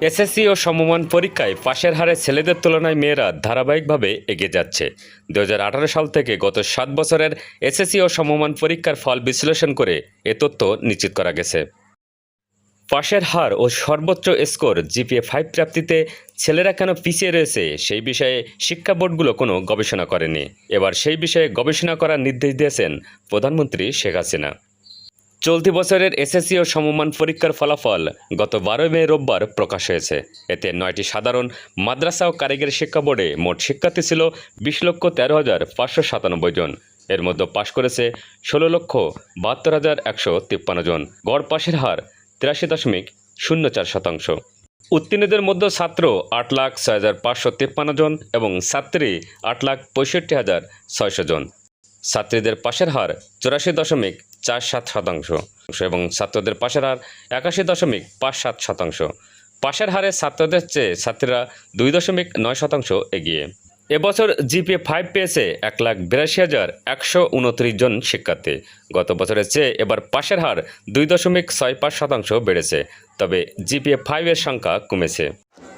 SSC ও সমমান পরীক্ষায় পাশের হারে ছেলেদের তুলনায় মেয়েরা ধারাবাহিকভাবে এগিয়ে যাচ্ছে। দু হাজার আঠারো সাল থেকে গত সাত বছরের এসএসসি ও সমমান পরীক্ষার ফল বিশ্লেষণ করে এ তথ্য নিশ্চিত করা গেছে। পাশের হার ও সর্বোচ্চ স্কোর জিপিএ ফাইভ প্রাপ্তিতে ছেলেরা কেন পিছিয়ে রয়েছে সেই বিষয়ে শিক্ষা বোর্ডগুলো কোনো গবেষণা করেনি। এবার সেই বিষয়ে গবেষণা করার নির্দেশ দিয়েছেন প্রধানমন্ত্রী শেখ হাসিনা। চলতি বছরের এসএসসি ও সমমান পরীক্ষার ফলাফল গত বারোই মে রোববার প্রকাশ হয়েছে। এতে নয়টি সাধারণ মাদ্রাসা ও কারিগরি শিক্ষা বোর্ডে মোট শিক্ষার্থী ছিল বিশ লক্ষ তেরো হাজার পাঁচশো সাতানব্বই জন। এর মধ্যে পাশ করেছে ষোলো লক্ষ বাহাত্তর হাজার একশো তিপ্পান্ন জন। গড় পাশের হার তিরাশি দশমিক শূন্য চার শতাংশ। উত্তীর্ণদের মধ্যে ছাত্র আট লাখ ছয় হাজার পাঁচশো তিপ্পান্ন জন এবং ছাত্রী আট লাখ পঁয়ষট্টি হাজার ছয়শো জন। ছাত্রীদের পাশের হার চুরাশি দশমিক চার সাত শতাংশ। এবং ছাত্রদের পাশের হার একাশি দশমিক পাঁচ সাত শতাংশ। পাশের হারে ছাত্রদের চেয়ে ছাত্রীরা দুই দশমিক নয় শতাংশ এগিয়ে। এবছর জিপিএ ফাইভ পেয়েছে এক লাখ বিরাশি হাজার একশো উনত্রিশ জন শিক্ষার্থী। গত বছরের চেয়ে এবার পাশের হার দুই দশমিক ছয় পাঁচ শতাংশ বেড়েছে। তবে জিপিএ ফাইভের সংখ্যা কমেছে।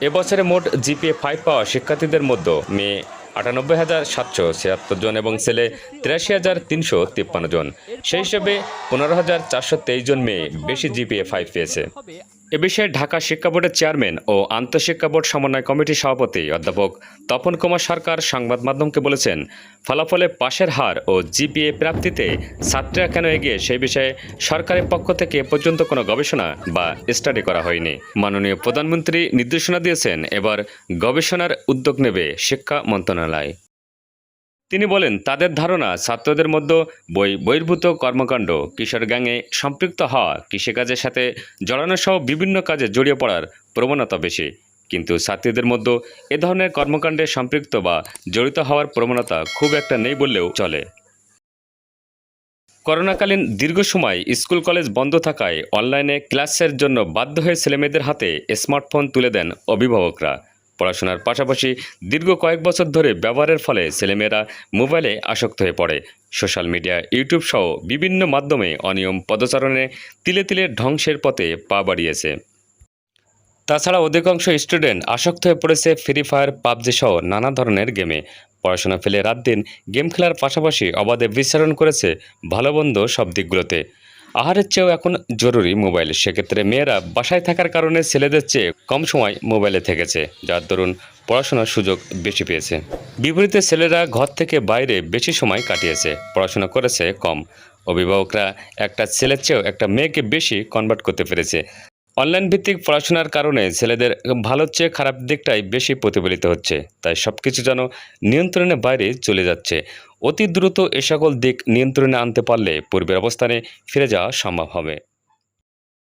এবছরে মোট জিপিএ ফাইভ পাওয়া শিক্ষার্থীদের মধ্যে মেয়ে আটানব্বই হাজার সাতশো ছিয়াত্তর জন এবং ছেলে তিরাশি হাজার তিনশো তিপ্পান্ন জন। সেই হিসেবে পনেরো হাজার চারশো তেইশ জন মেয়ে বেশি জিপিএ ফাইভ পেয়েছে। এ বিষয়ে ঢাকা শিক্ষা বোর্ডের চেয়ারম্যান ও আন্তঃশিক্ষা বোর্ড সমন্বয় কমিটির সভাপতি অধ্যাপক তপন কুমার সরকার সংবাদ মাধ্যমকে বলেছেন, ফলাফলে পাশের হার ও জিপিএ প্রাপ্তিতে ছাত্রীরা কেন এগিয়ে সেই বিষয়ে সরকারের পক্ষ থেকে পর্যন্ত কোনো গবেষণা বা স্টাডি করা হয়নি। মাননীয় প্রধানমন্ত্রী নির্দেশনা দিয়েছেন, এবার গবেষণার উদ্যোগ নেবে শিক্ষা মন্ত্রণালয়। তিনি বলেন, তাদের ধারণা, ছাত্রদের মধ্যে বই বহির্ভূত কর্মকাণ্ড, কিশোর গ্যাংয়ে সম্পৃক্ত হওয়া, কৃষিকাজের সাথে জড়ানো সহ বিভিন্ন কাজে জড়িয়ে পড়ার প্রবণতা বেশি। কিন্তু ছাত্রীদের মধ্যে এ ধরনের কর্মকাণ্ডে সম্পৃক্ত বা জড়িত হওয়ার প্রবণতা খুব একটা নেই বললেও চলে। করোনাকালীন দীর্ঘ সময় স্কুল কলেজ বন্ধ থাকায় অনলাইনে ক্লাসের জন্য বাধ্য হয়ে ছেলেমেয়েদের হাতে স্মার্টফোন তুলে দেন অভিভাবকরা। পড়াশোনার পাশাপাশি দীর্ঘ কয়েক বছর ধরে ব্যবহারের ফলে ছেলেমেয়েরা মোবাইলে আসক্ত হয়ে পড়ে। সোশ্যাল মিডিয়া, ইউটিউব সহ বিভিন্ন মাধ্যমে অনিয়ম পদচারণে তিলে তিলে ধ্বংসের পথে পা বাড়িয়েছে। তাছাড়া অধিকাংশ স্টুডেন্ট আসক্ত হয়ে পড়েছে ফ্রি ফায়ার, পাবজি সহ নানা ধরনের গেমে। পড়াশোনা ফেলে রাত দিন গেম খেলার পাশাপাশি অবাধে বিচরণ করেছে ভালো বন্ধ সব দিকগুলোতে। আহারের চেয়েও এখন জরুরি মোবাইল। সেক্ষেত্রে মেয়েরা বাসায় থাকার কারণে ছেলেদের চেয়ে কম সময় মোবাইলে থেকেছে, যার দরুন পড়াশোনার সুযোগ বেশি পেয়েছে। বিপরীতে ছেলেরা ঘর থেকে বাইরে বেশি সময় কাটিয়েছে, পড়াশোনা করেছে কম। অভিভাবকরা একটা ছেলের চেয়েও একটা মেয়েকে বেশি কনভার্ট করতে পেরেছে। অনলাইন ভিত্তিক পড়াশোনার কারণে ছেলেদের ভালোর চেয়ে খারাপ দিকটাই বেশি প্রতিফলিত হচ্ছে, তাই সব কিছু যেন নিয়ন্ত্রণের বাইরে চলে যাচ্ছে। অতি দ্রুত এ সকল দিক নিয়ন্ত্রণে আনতে পারলে পূর্বের অবস্থানে ফিরে যাওয়া সম্ভব হবে।